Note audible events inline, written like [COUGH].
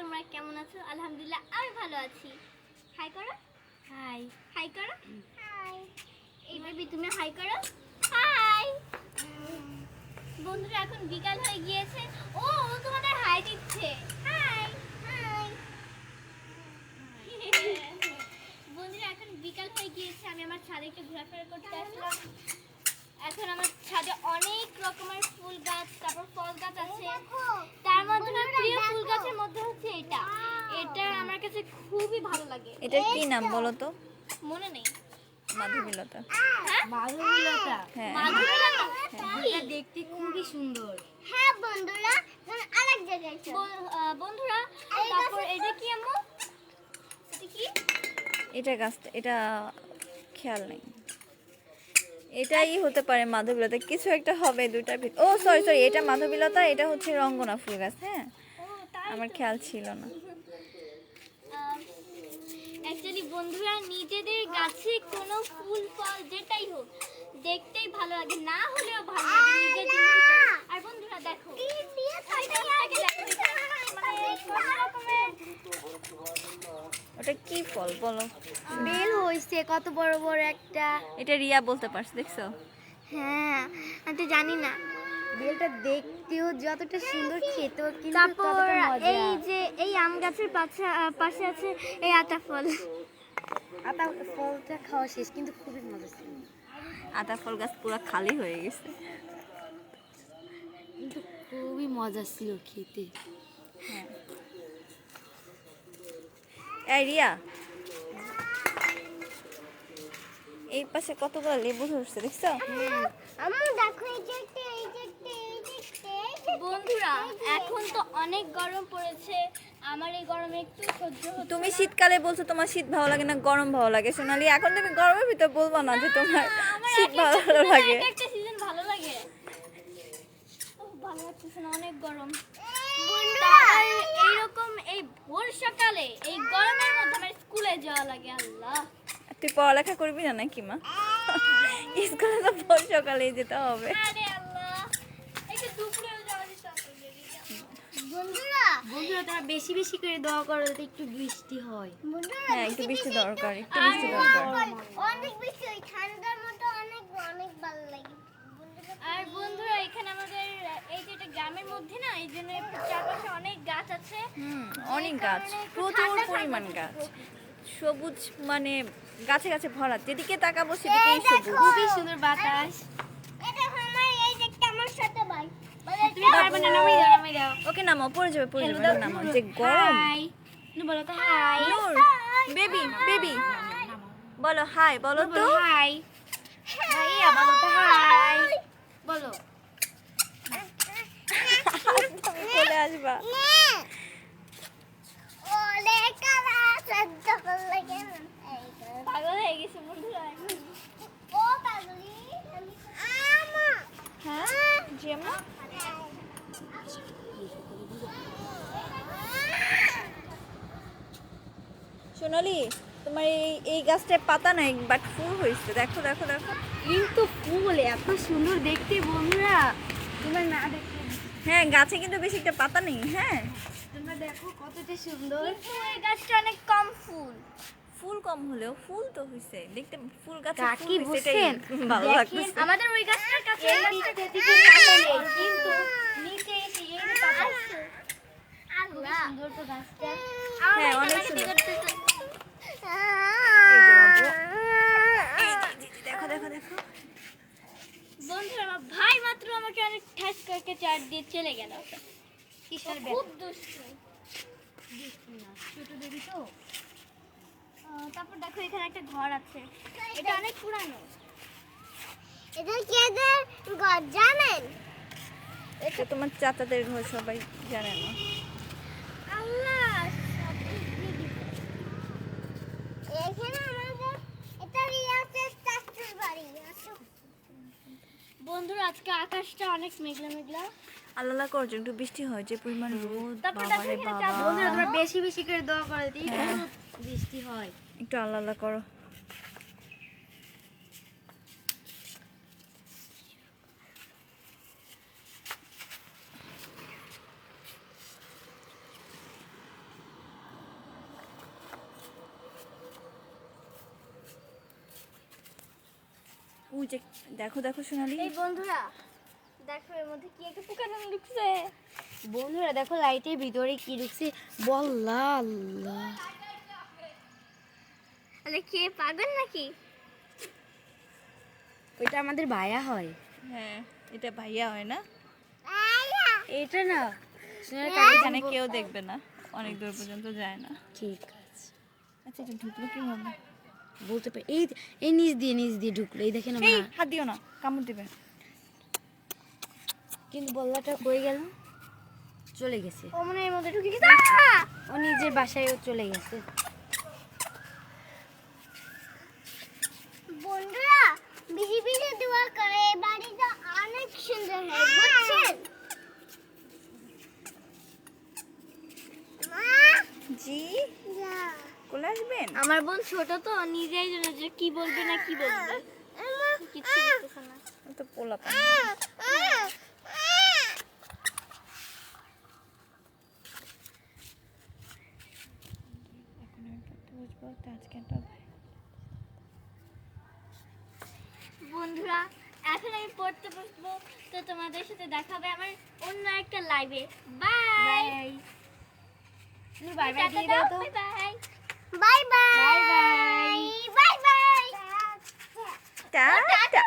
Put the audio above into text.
তোমরা কেমন আছো? আলহামদুলিল্লাহ আমি ভালো আছি। হাই করো হাই হাই করো হাই এই বেবি তুমি হাই করো হাই বন্ধুরা এখন বিকাল হয়ে গিয়েছে। ও ও তোমাদের হাই দিচ্ছে। হাই হাই বন্ধুরা এখন বিকাল হয়ে গিয়েছে। আমি আমার ছাদে একটু ঘোরাফেরা করতে আসলাম। এখন আমার ছাদে অনেক রকমের ফুল গাছ তারপর ফল গাছ আছে। তার মধ্যে আমার প্রিয় ফুল গাছের মধ্যে হচ্ছে এটা। এটা আমার কাছে খুবই ভালো লাগে। এটার কি নাম বলো তো? মনে নেই। মাধবীলতা হ্যাঁ? মাধবীলতা হ্যাঁ। মাধুরীলতা? এটা দেখতে খুবই সুন্দর। হ্যাঁ বন্ধুরা আরেক জায়গায় বন্ধুরা তারপর এটা কি আম্মু? এটা কি? এটা গাছটা এটা খেয়াল নেই। এটাই হতে পারে মাধবীলতা। কিছু একটা হবে দুটার ভিতর ও সরি সরি এটা মাধবীলতা, এটা হচ্ছে রঙ্গনা ফুল গাছ হ্যাঁ? আমার খেয়াল ছিল না। অ্যাকচুয়ালি বন্ধুরা, নিজেদের গাছে কোনো ফুল, ফল, যেটাই হোক, দেখতেই ভালো লাগে। না হলেও ভালো লাগে আর বন্ধুরা, দেখো এই গাছটাকে দেখো, এটা মানে কত রকমের ওটা কি ফল বলো? বেল হইছে কত বড় বড় একটা। এটা রিয়া বলতে পারছে দেখছ? হ্যাঁ আমি তো জানি না। বেলটা দেখতেও যতটা সুন্দর খেতেও কিন্তু তারপর এই যে এই আম গাছের পাশে পাশে আছে এই আতা ফল। আতা ফলটা খাওয়া শেষ কিন্তু খুবই মজা ছিল। আতা ফল গাছ পুরো খালি হয়ে গেছে। কিন্তু খুবই মজা ছিল খেতে। এই রিয়া। এই পাশে কতগুলো লেবু ধরছে দেখছ? আম্মু দেখো এই যে এই যে একটা এই যে একটা বন্ধুরা এখন তো অনেক গরম পড়েছে। আমার এই গরমে একটু সহ্য তুমি শীতকালে বলছো তোমার শীত ভালো লাগে না গরম ভালো লাগে। সোনালি এখন তুমি গরমের ভিতর বলব না যে তোমার শীত ভালো লাগে। একটা সিজন ভালো লাগে। ভালো লাগতেছে না অনেক গরম। তার এইরকম এই ভোর সকালে এই গরমের মধ্যে আমার স্কুলে যাওয়া লাগে আল্লাহ। তুই পড়ালেখা করবি না নাকি মা? স্কুলে তো ভোর সকালে যেতে হবে। বন্ধুরা তারা বেশি বেশি করে দোয়া করো যাতে একটু বৃষ্টি হয়। হ্যাঁ একটু বৃষ্টি দরকার একটু বৃষ্টি দরকার। অনেক বেশি ওই ঠান্ডার মধ্যে অনেক অনেক ভালো লাগে। আর বন্ধুরা এখানে আমাদের এই যে এটা গ্রামের মধ্যে না এই জন্য চারপাশে অনেক গাছ আছে। অনেক গাছ প্রচুর পরিমাণ গাছ। সবুজ মানে গাছে গাছে ভরা। যেদিকে তাকাবো সেদিকেই সবুজ। খুবই সুন্দর বাতাস। এটা আমার এই যে একটা আমার সাথে ভাই তুমি পারবে না নামাই দাও নামাই দাও। ওকে নামাও পড়ে যাবে পড়ে যাবে। নামাও। যে গরম। হাই নু বলো তো হাই নূর বেবি বেবি। বলো হাই বলো তো। হাই ভাইয়া বলো তো হাই বলো। [LAUGHS] চলে আসবা পাগল হয়ে গেছে বন্ধুরা ও পাগলি হ্যাঁ জেমা সোনালি তোমার এই এই গাছটায় পাতা নাই বাট ফুল হয়েছে। দেখো দেখো দেখো। কিন্তু ফুল এত সুন্দর দেখতে বন্ধুরা। তোমরা না দেখো হ্যাঁ গাছে কিন্তু বেশি একটা পাতা নেই হ্যাঁ। তোমরা দেখো কতটা সুন্দর। এই গাছটা অনেক কম ফুল। ফুল কম হলেও ফুল তো হয়েছে। দেখতে ফুল গাছে ফুল বুঝছেন? [LAUGHS] ভালো লাগতেছে আমাদের ওই গাছটার কাছে এই দিক পাতা নেই, কিন্তু নিচে এসে এই পাতা সুন্দর তো গাছটা হ্যাঁ, অনেক আমাকে সুন্দর। দেখতে তো- এই যে বাবু এই যে, এই যে, দেখো দেখো দেখো বন্ধুরা আমার ভাই মাত্র আমাকে অনেক ঠাস করে চার দিয়ে চলে গেল। কিসের খুব দুষ্টু। ছোট বেবি তো। তারপর দেখো এখানে একটা ঘর আছে। এটা অনেক পুরানো। এটা কেদের ঘর জানেন? এটা তোমার চাচাদের ঘর সবাই জানে না আল্লাহ এখানে আমাদের এটা রিয়াসের চাচুর বাড়ি আসো বন্ধুরা আজকে আকাশটা অনেক মেঘলা মেঘলা। আল্লাহ করছে একটু বৃষ্টি হয় যে পরিমাণ রোদ বাবা বন্ধুরা তোমরা বেশি বেশি করে দোয়া করে দিই বৃষ্টি হয়। একটু আলাদা আল্লাহ করো। যে দেখো দেখো সোনালি। এই বন্ধুরা দেখো এর মধ্যে কি একটা পোকা জানি ঢুকছে বন্ধুরা দেখো লাইটের ভিতরে কি ঢুকছে বল্লা আল্লাহ আরে কে পাগল নাকি? ওইটা আমাদের ভাইয়া হয়। হ্যাঁ এটা ভাইয়া হয় না? এটা না। এখানে কেউ দেখবে না। অনেক দূর পর্যন্ত যায় না। ঠিক আছে। আচ্ছা এটা ঢুকলো কীভাবে? বলতে পারি। এই এই নিচ দিয়ে নিচ দিয়ে ঢুকলো এই দেখেন আমার হাত। দিও না কামড় দিবে। কিন্তু বল্লাটা কই গেল চলে গেছে। ও মনে এর মধ্যে ঢুকে গেছে। ও নিজের বাসায় ও চলে গেছে। বন্ধুরা বেশি বেশি দোয়া করে এই বাড়িটা অনেক সুন্দর হয় বুঝছেন? মা? জি। যা কোলে আসবেন? আমার বোন ছোট তো নিজেই জানে যে কি বলবে না কি বলবে। কিছু বুঝতেছে না। তো পোলা বন্ধুরা এখন আমি পড়তে বসবো তো তোমাদের সাথে দেখা হবে আমার অন্য একটা লাইভে bye bye bye bye bye bye bye bye bye bye tata